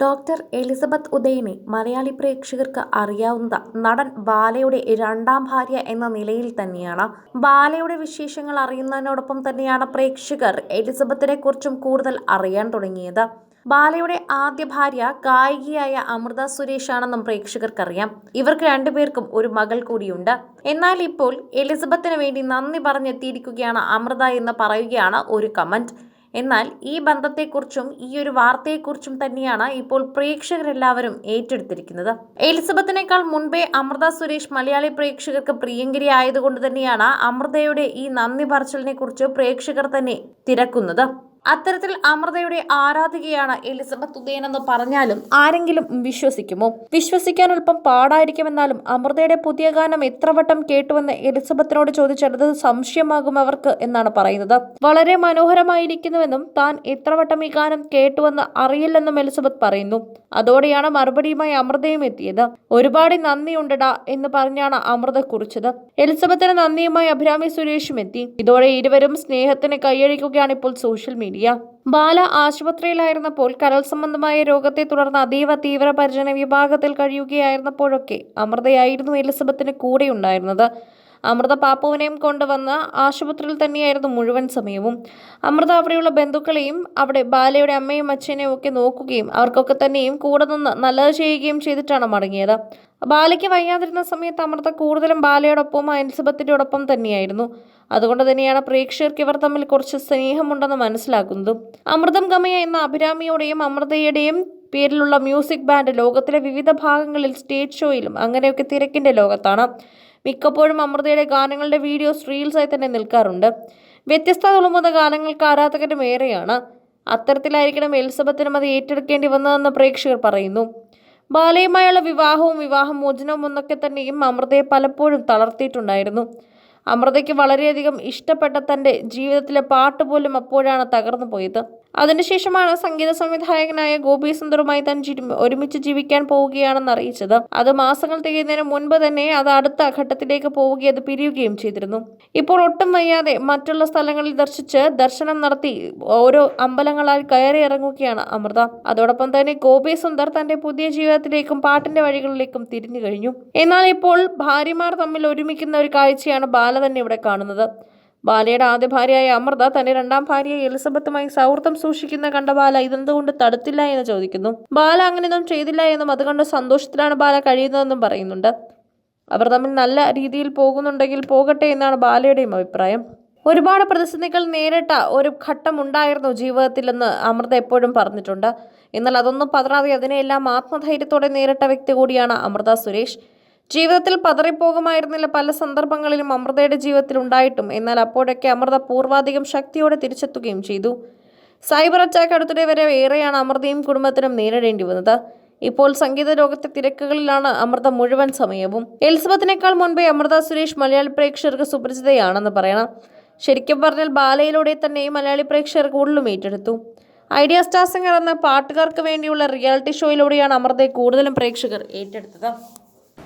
Doctor Elizabeth ഉദയനെ Malayali പ്രേക്ഷകർക്ക് അറിയാവുന്ന നടൻ ബാലയുടെ രണ്ടാം ഭാര്യ എന്ന നിലയിൽ തന്നെയാണ്. ബാലയുടെ വിശേഷങ്ങൾ അറിയുന്നതിനോടൊപ്പം തന്നെയാണ് പ്രേക്ഷകർ എലിസബത്തിനെ കുറിച്ചും കൂടുതൽ അറിയാൻ തുടങ്ങിയത്. ബാലയുടെ ആദ്യ ഭാര്യ ഗായികയായ അമൃത സുരേഷ് ആണെന്നും പ്രേക്ഷകർക്കറിയാം. ഇവർക്ക് രണ്ടുപേർക്കും ഒരു മകൾ കൂടിയുണ്ട്. എന്നാൽ ഇപ്പോൾ എലിസബത്തിന് വേണ്ടി നന്ദി പറഞ്ഞെത്തിയിരിക്കുകയാണ് അമൃത എന്ന് പറയുകയാണ് ഒരു കമന്റ് എന്നാൽ ഈ ബന്ധത്തെക്കുറിച്ചും ഈ ഒരു വാർത്തയെക്കുറിച്ചും തന്നെയാണ് ഇപ്പോൾ പ്രേക്ഷകരെല്ലാവരും ഏറ്റെടുത്തിരിക്കുന്നത്. എലിസബത്തിനേക്കാൾ മുൻപേ അമൃത സുരേഷ് മലയാളി പ്രേക്ഷകർക്ക് പ്രിയങ്കരി ആയതുകൊണ്ട് തന്നെയാണ് അമൃതയുടെ ഈ നന്ദി പറച്ചിലിനെ കുറിച്ച് പ്രേക്ഷകർ തന്നെ തിരക്കുന്നത്. അത്തരത്തിൽ അമൃതയുടെ ആരാധികയാണ് എലിസബത്ത് ഉദയൻ എന്ന് പറഞ്ഞാലും ആരെങ്കിലും വിശ്വസിക്കുമോ? വിശ്വസിക്കാൻ അല്പം പാടായിരിക്കുമെന്നാലും അമൃതയുടെ പുതിയ ഗാനം എത്ര വട്ടം കേട്ടുവെന്ന് എലിസബത്തിനോട് ചോദിച്ചത് സംശയമാകും അവർക്ക് എന്നാണ് പറയുന്നത്. വളരെ മനോഹരമായിരിക്കുന്നുവെന്നും താൻ എത്ര വട്ടം ഈ ഗാനം കേട്ടുവെന്ന് അറിയില്ലെന്നും എലിസബത്ത് പറയുന്നു. അതോടെയാണ് മറുപടിയുമായി അമൃതയും എത്തിയത്. ഒരുപാട് നന്ദിയുണ്ടടാ എന്ന് പറഞ്ഞാണ് അമൃത കുറിച്ചത്. എലിസബത്തിന് നന്ദിയുമായി അഭിരാമി സുരേഷും എത്തി. ഇതോടെ ഇരുവരും സ്നേഹത്തിന് കൈയഴിക്കുകയാണ് ഇപ്പോൾ സോഷ്യൽ മീഡിയ ബാല ആശുപത്രിയിലായിരുന്നപ്പോൾ കരൾ സംബന്ധമായ രോഗത്തെ തുടർന്ന് അതീവ തീവ്ര പരിചരണ വിഭാഗത്തിൽ കഴിയുകയായിരുന്നപ്പോഴൊക്കെ അമൃതയായിരുന്നു എലിസബത്തിന് കൂടെ ഉണ്ടായിരുന്നത് അമൃത പാപ്പുവിനെയും കൊണ്ടുവന്ന് ആശുപത്രിയിൽ തന്നെയായിരുന്നു മുഴുവൻ സമയവും. അമൃത അവിടെയുള്ള ബന്ധുക്കളെയും അവിടെ ബാലയുടെ അമ്മയും അച്ഛനെയും ഒക്കെ നോക്കുകയും അവർക്കൊക്കെ തന്നെയും കൂടെ നിന്ന് നല്ലത് ചെയ്യുകയും ചെയ്തിട്ടാണ് മടങ്ങിയത്. ബാലയ്ക്ക് വയ്യാതിരുന്ന സമയത്ത് അമൃത കൂടുതലും ബാലയോടൊപ്പം എലിസബത്തിന്റെ ഒപ്പം തന്നെയായിരുന്നു. അതുകൊണ്ട് തന്നെയാണ് പ്രേക്ഷകർക്ക് ഇവർ തമ്മിൽ കുറച്ച് സ്നേഹമുണ്ടെന്ന് മനസ്സിലാക്കുന്നതും അമൃതം ഗമയ എന്ന അഭിരാമിയുടെയും അമൃതയുടെയും പേരിലുള്ള മ്യൂസിക് ബാൻഡ് ലോകത്തിലെ വിവിധ ഭാഗങ്ങളിൽ സ്റ്റേജ് ഷോയിലും അങ്ങനെയൊക്കെ തിരക്കിന്റെ ലോകത്താണ്. മിക്കപ്പോഴും അമൃതയുടെ ഗാനങ്ങളുടെ വീഡിയോസ് റീൽസായി തന്നെ നിൽക്കാറുണ്ട്. വ്യത്യസ്ത തുളുമ്പുന്ന ഗാനങ്ങൾക്ക് ആരാധകരും ഏറെയാണ്. അത്തരത്തിലായിരിക്കണം എലിസബത്തിനും അത് ഏറ്റെടുക്കേണ്ടി വന്നതെന്ന് പ്രേക്ഷകർ പറയുന്നു. ബാലയുമായുള്ള വിവാഹവും വിവാഹമോചനവും എന്നൊക്കെ തന്നെയും അമൃതയെ പലപ്പോഴും തളർത്തിയിട്ടുണ്ടായിരുന്നു. അമൃതയ്ക്ക് വളരെയധികം ഇഷ്ടപ്പെട്ട തന്റെ ജീവിതത്തിലെ പാട്ട് പോലും അപ്പോഴാണ് തകർന്നു പോയത്. അതിനുശേഷമാണ് സംഗീത സംവിധായകനായ ഗോപി സുന്ദറുമായി താൻ ഒരുമിച്ച് ജീവിക്കാൻ പോവുകയാണെന്ന് അറിയിച്ചത്. അത് മാസങ്ങൾ തികയുന്നതിന് മുൻപ് തന്നെ അത് അടുത്ത ഘട്ടത്തിലേക്ക് പോവുകയും അത് പിരിയുകയും ചെയ്തിരുന്നു. ഇപ്പോൾ ഒട്ടും വയ്യാതെ മറ്റുള്ള സ്ഥലങ്ങളിൽ ദർശിച്ച് ദർശനം നടത്തി ഓരോ അമ്പലങ്ങളാൽ കയറി ഇറങ്ങുകയാണ് അമൃത. അതോടൊപ്പം തന്നെ ഗോപി സുന്ദർ തന്റെ പുതിയ ജീവിതത്തിലേക്കും പാട്ടിന്റെ വഴികളിലേക്കും തിരിഞ്ഞു കഴിഞ്ഞു. എന്നാൽ ഇപ്പോൾ ഭാര്യമാർ തമ്മിൽ ഒരുമിക്കുന്ന ഒരു കാഴ്ചയാണ് ബാല തന്നെ ഇവിടെ കാണുന്നത്. ബാലയുടെ ആദ്യ ഭാര്യയായ അമൃത തന്റെ രണ്ടാം ഭാര്യ എലിസബത്തുമായി സൗഹൃദം സൂക്ഷിക്കുന്ന കണ്ട ബാല ഇതെന്തുകൊണ്ട് തടുത്തില്ല എന്ന് ചോദിക്കുന്നു. ബാല അങ്ങനെയൊന്നും ചെയ്തില്ല എന്നും അതുകൊണ്ട് സന്തോഷത്തിലാണ് ബാല കഴിയുന്നതെന്നും പറയുന്നുണ്ട്. അവർ തമ്മിൽ നല്ല രീതിയിൽ പോകുന്നുണ്ടെങ്കിൽ പോകട്ടെ എന്നാണ് ബാലയുടെയും അഭിപ്രായം. ഒരുപാട് പ്രതിസന്ധികൾ നേരിട്ട ഒരു ഘട്ടം ഉണ്ടായിരുന്നു ജീവിതത്തിലെന്ന് അമൃത എപ്പോഴും പറഞ്ഞിട്ടുണ്ട്. എന്നാൽ അതൊന്നും പതറാതെ അതിനെയെല്ലാം ആത്മധൈര്യത്തോടെ നേരിട്ട വ്യക്തി കൂടിയാണ് അമൃത സുരേഷ്. ജീവിതത്തിൽ പതറിപ്പോകുമായിരുന്നില്ല പല സന്ദർഭങ്ങളിലും അമൃതയുടെ ജീവിതത്തിൽ ഉണ്ടായിട്ടും എന്നാൽ അപ്പോഴൊക്കെ അമൃത പൂർവാധികം ശക്തിയോടെ തിരിച്ചെത്തുകയും ചെയ്തു. സൈബർ അറ്റാക്ക് അടുത്തിടെ വരെ ഏറെയാണ് അമൃതയും കുടുംബത്തിനും നേരിടേണ്ടി വന്നത്. ഇപ്പോൾ സംഗീത ലോകത്തെ തിരക്കുകളിലാണ് അമൃത മുഴുവൻ സമയവും. എലിസബത്തിനേക്കാൾ മുൻപേ അമൃത സുരേഷ് മലയാളി പ്രേക്ഷകർക്ക് സുപരിചിതയാണെന്ന് പറയണം. ശരിക്കും പറഞ്ഞാൽ ബാലയിലൂടെ തന്നെ മലയാളി പ്രേക്ഷകർ കൂടുതലും ഏറ്റെടുത്തു. ഐഡിയ സ്റ്റാർ സിംഗർ എന്ന പാട്ടുകാർക്ക് വേണ്ടിയുള്ള റിയാലിറ്റി ഷോയിലൂടെയാണ് അമൃതയെ കൂടുതലും പ്രേക്ഷകർ ഏറ്റെടുത്തത്.